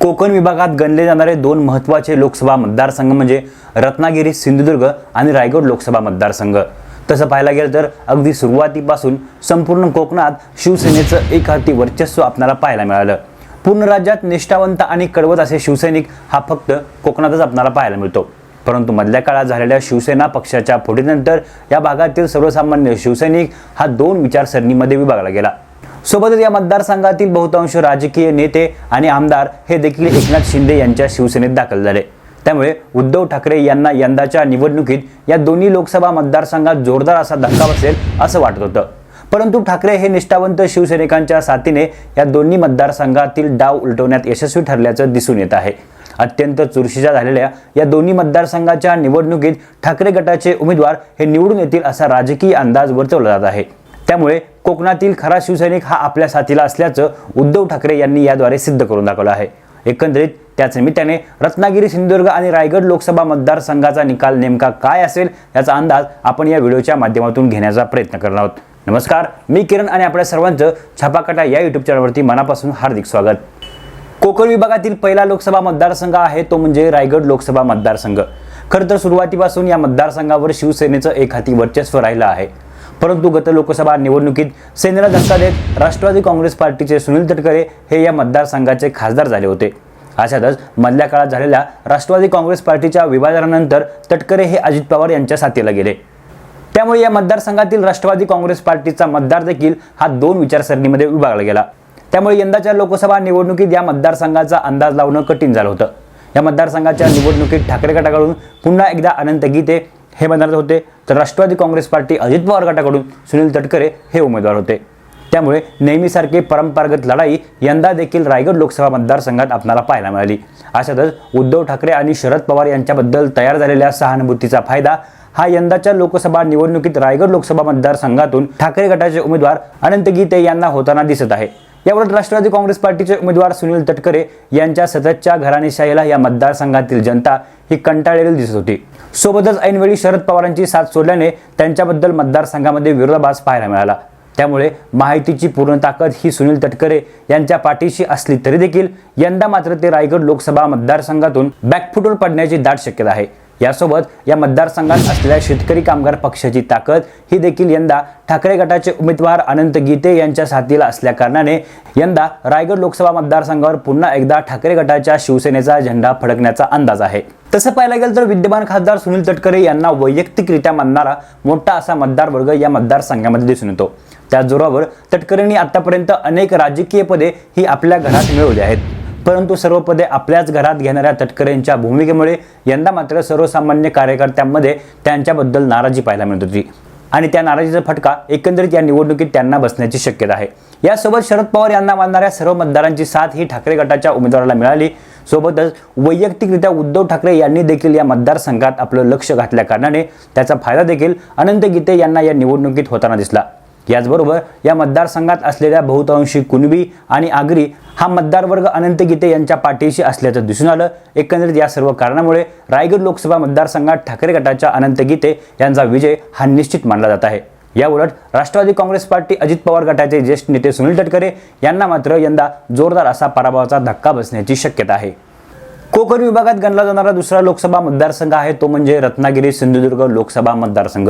कोकण विभागात गणले जाणारे दोन महत्त्वाचे लोकसभा मतदारसंघ म्हणजे रत्नागिरी सिंधुदुर्ग आणि रायगड लोकसभा मतदारसंघ. तसं पाहायला गेलं तर अगदी सुरुवातीपासून संपूर्ण कोकणात शिवसेनेचं एक हाती वर्चस्व आपल्याला पाहायला मिळालं. पूर्ण राज्यात निष्ठावंत आणि कडवत असे शिवसैनिक हा फक्त कोकणातच आपणाला पाहायला मिळतो. परंतु मधल्या काळात झालेल्या शिवसेना पक्षाच्या फोडीनंतर या भागातील सर्वसामान्य शिवसैनिक हा दोन विचारसरणीमध्ये विभागला गेला. सोबतच या मतदारसंघातील बहुतांश राजकीय नेते आणि आमदार हे देखील एकनाथ शिंदे यांच्या शिवसेनेत दाखल झाले. त्यामुळे उद्धव ठाकरे यांना यंदाच्या निवडणुकीत या दोन्ही लोकसभा मतदारसंघात जोरदार असा धक्का बसेल असं वाटत होतं. परंतु ठाकरे हे निष्ठावंत शिवसैनिकांच्या साथीने या दोन्ही मतदारसंघातील डाव उलटवण्यात यशस्वी ठरल्याचं दिसून येत आहे. अत्यंत चुरशीच्या झालेल्या या दोन्ही मतदारसंघाच्या निवडणुकीत ठाकरे गटाचे उमेदवार हे निवडून येतील असा राजकीय अंदाज वर्तवला जात आहे. त्यामुळे कोकणातील खरा शिवसैनिक हा आपल्या साथीला असल्याचं उद्धव ठाकरे यांनी याद्वारे सिद्ध करून दाखवलं आहे. एकंदरीत त्याच निमित्ताने रत्नागिरी सिंधुदुर्ग आणि रायगड लोकसभा मतदारसंघाचा निकाल नेमका काय असेल याचा अंदाज आपण या व्हिडिओच्या माध्यमातून घेण्याचा प्रयत्न करणार आहोत. नमस्कार मी किरण आणि आपल्या सर्वांचं छापाकाटा या युट्यूब चॅनलवरती मनापासून हार्दिक स्वागत. कोकण विभागातील पहिला लोकसभा मतदारसंघ आहे तो म्हणजे रायगड लोकसभा मतदारसंघ. खरं तर सुरुवातीपासून या मतदारसंघावर शिवसेनेचं एक हाती वर्चस्व राहिलं आहे. परंतु गत लोकसभा निवडणुकीत सेनेला धक्का देत राष्ट्रवादी काँग्रेस पार्टीचे सुनील तटकरे हे या मतदारसंघाचे खासदार झाले होते. अशातच मधल्या काळात झालेल्या राष्ट्रवादी काँग्रेस पार्टीच्या विभाजनानंतर तटकरे हे अजित पवार यांच्या साथीला गेले. त्यामुळे या मतदारसंघातील राष्ट्रवादी काँग्रेस पार्टीचा मतदार देखील हा दोन विचारसरणीमध्ये विभागला गेला. त्यामुळे यंदाच्या लोकसभा निवडणुकीत या मतदारसंघाचा अंदाज लावणं कठीण झालं होतं. या मतदारसंघाच्या निवडणुकीत ठाकरे गटाकडून पुन्हा एकदा अनंत गीते हे मतदार होते. तर राष्ट्रवादी काँग्रेस पार्टी अजित पवार गटाकडून सुनील तटकरे हे उमेदवार होते. त्यामुळे नेहमीसारखी परंपरागत लढाई यंदा देखील रायगड लोकसभा मतदारसंघात आपणाला पाहायला मिळाली. अशातच उद्धव ठाकरे आणि शरद पवार यांच्याबद्दल तयार झालेल्या सहानुभूतीचा फायदा हा यंदाच्या लोकसभा निवडणुकीत रायगड लोकसभा मतदारसंघातून ठाकरे गटाचे उमेदवार अनंत गीते यांना होताना दिसत आहे. यावर राष्ट्रवादी काँग्रेस पार्टीचे उमेदवार सुनील तटकरे यांच्या सततच्या घराणेशाहीला या मतदारसंघातील जनता ही कंटाळलेली दिसत होती. सोबतच ऐनवेळी शरद पवारांची साथ सोडल्याने त्यांच्याबद्दल मतदारसंघामध्ये विरोधाभास पाहायला मिळाला. त्यामुळे माहितीची पूर्ण ताकद ही सुनील तटकरे यांच्या पाठीशी असली तरी देखील यंदा मात्र ते रायगड लोकसभा मतदारसंघातून बॅकफुटवर पडण्याची दाट शक्यता आहे. यासोबत या मतदारसंघात असलेल्या शेतकरी कामगार पक्षाची ताकद ही देखील यंदा ठाकरे गटाचे उमेदवार अनंत गीते यांच्या साथीला असल्या कारणाने यंदा रायगड लोकसभा मतदारसंघावर पुन्हा एकदा ठाकरे गटाच्या शिवसेनेचा झेंडा फडकण्याचा अंदाज आहे. तसं पाहायला गेलं तर विद्यमान खासदार सुनील तटकरे यांना वैयक्तिकरित्या मानणारा मोठा असा मतदार वर्ग या मतदारसंघामध्ये दिसून येतो. त्याच जोरावर तटकरेंनी आतापर्यंत अनेक राजकीय पदे ही आपल्या घरात मिळवली आहेत. परंतु सर्व पदे आपल्याच घरात घेणाऱ्या तटकरेंच्या भूमिकेमुळे यंदा मात्र सर्वसामान्य कार्यकर्त्यांमध्ये त्यांच्याबद्दल नाराजी पाहायला मिळत होती. आणि त्या नाराजीचा फटका एकंदरीत या निवडणुकीत त्यांना बसण्याची शक्यता आहे. यासोबत शरद पवार यांना मानणाऱ्या सर्व मतदारांची साथ ही ठाकरे गटाच्या उमेदवाराला मिळाली. सोबतच वैयक्तिकरित्या उद्धव ठाकरे यांनी देखील या मतदारसंघात आपलं लक्ष घातल्या कारणाने त्याचा फायदा देखील अनंत गीते यांना या निवडणुकीत होताना दिसला. याचबरोबर या मतदारसंघात असलेल्या बहुतांशी कुणबी आणि आगरी हा मतदारवर्ग अनंत गीते यांच्या पाठीशी असल्याचं दिसून आलं. एकंदरीत या सर्व कारणामुळे रायगड लोकसभा मतदारसंघात ठाकरे गटाच्या अनंत गीते यांचा विजय हा निश्चित मानला जात आहे. याउलट राष्ट्रवादी काँग्रेस पार्टी अजित पवार गटाचे ज्येष्ठ नेते सुनील तटकरे यांना मात्र यंदा जोरदार असा पराभवाचा धक्का बसण्याची शक्यता आहे. कोकण विभागात गणला जाणारा दुसरा लोकसभा मतदारसंघ आहे तो म्हणजे रत्नागिरी सिंधुदुर्ग लोकसभा मतदारसंघ.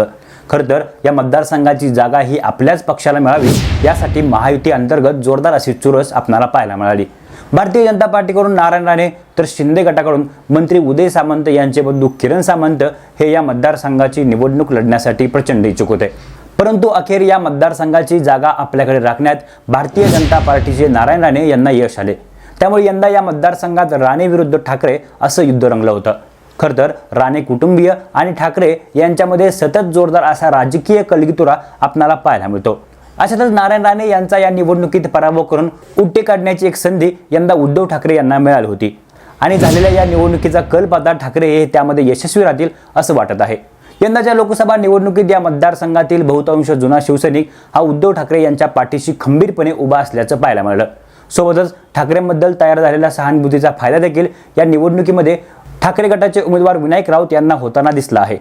खरं तर या मतदारसंघाची जागा ही आपल्याच पक्षाला मिळावी यासाठी महायुती अंतर्गत जोरदार अशी चुरस आपणाला पाहायला मिळाली. भारतीय जनता पार्टीकडून नारायण राणे तर शिंदे गटाकडून मंत्री उदय सामंत यांचे बंधू किरण सामंत हे या मतदारसंघाची निवडणूक लढण्यासाठी प्रचंड इच्छुक होते. परंतु अखेर या मतदारसंघाची जागा आपल्याकडे राखण्यात भारतीय जनता पार्टीचे नारायण राणे यांना यश आले. त्यामुळे यंदा या मतदारसंघात राणे विरुद्ध ठाकरे असं युद्ध रंगलं होतं. खरं तर राणे कुटुंबीय आणि ठाकरे यांच्यामध्ये सतत जोरदार असा राजकीय कलगीतुरा आपणाला पाहायला मिळतो. अशातच नारायण राणे यांचा या निवडणुकीत पराभव करून उट्टे काढण्याची एक संधी यंदा उद्धव ठाकरे यांना मिळाली होती. आणि झालेल्या या निवडणुकीचा कल पाहता ठाकरे हे त्यामध्ये यशस्वी राहतील असं वाटत आहे. यंदाच्या लोकसभा निवडणुकीत या मतदारसंघातील बहुतांश जुना शिवसैनिक हा उद्धव ठाकरे यांच्या पाठीशी खंबीरपणे उभा असल्याचं पाहायला मिळालं. सोबतच ठाकरेंबद्दल तयार झालेल्या सहानुभूतीचा फायदा देखील या निवडणुकीमध्ये ठाकरे गटाचे उमेदवार विनायक राऊत यांना होताना दिसला आहे.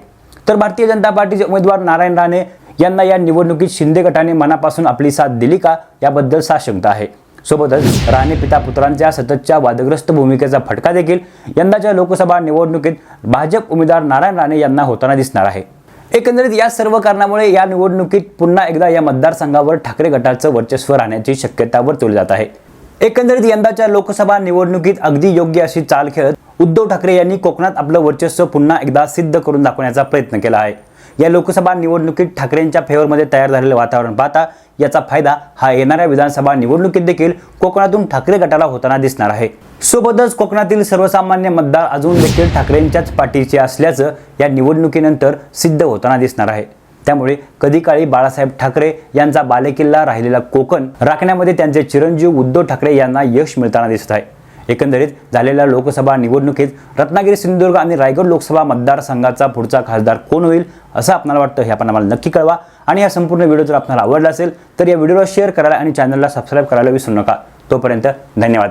तर भारतीय जनता पार्टीचे उमेदवार नारायण राणे यांना या निवडणुकीत शिंदे गटाने मनापासून आपली साथ दिली का? याबद्दल साशंकता आहे. सोबतच राणे पिता पुत्रांच्या सततच्या वादग्रस्त भूमिकेचा फटका देखील यंदाच्या लोकसभा निवडणुकीत भाजप उमेदवार नारायण राणे यांना होताना दिसणार आहे. एकंदरीत या सर्व कारणामुळे या निवडणुकीत पुन्हा एकदा या मतदारसंघावर ठाकरे गटाचं वर्चस्व राहण्याची शक्यता वर्तवली जात आहे. एकंदरीत यंदाच्या लोकसभा निवडणुकीत अगदी योग्य अशी चाल खेळत उद्धव ठाकरे यांनी कोकणात आपलं वर्चस्व पुन्हा एकदा सिद्ध करून दाखवण्याचा प्रयत्न केला आहे. या लोकसभा निवडणुकीत ठाकरेंच्या फेवरमध्ये तयार झालेलं वातावरण पाहता याचा फायदा हा येणाऱ्या विधानसभा निवडणुकीत देखील कोकणातून ठाकरे गटाला होताना दिसणार आहे. सोबतच कोकणातील सर्वसामान्य मतदार अजून देखील ठाकरेंच्याच पाठीचे असल्याचं या निवडणुकीनंतर सिद्ध होताना दिसणार आहे. त्यामुळे कधी काळी बाळासाहेब ठाकरे यांचा बालेकिल्ला राहिलेला कोकण राखण्यामध्ये त्यांचे चिरंजीव उद्धव ठाकरे यांना यश मिळताना दिसत आहे. एकंदरीत झालेल्या लोकसभा निवडणुकीत रत्नागिरी सिंधुदुर्ग आणि रायगड लोकसभा मतदारसंघाचा पुढचा खासदार कोण होईल असं आपल्याला वाटतं हे आपण आम्हाला नक्की कळवा. आणि या संपूर्ण व्हिडिओ जर आपल्याला आवडला असेल तर या व्हिडिओला शेअर करायला आणि चॅनलला सबस्क्राईब करायला विसरू नका. तोपर्यंत धन्यवाद.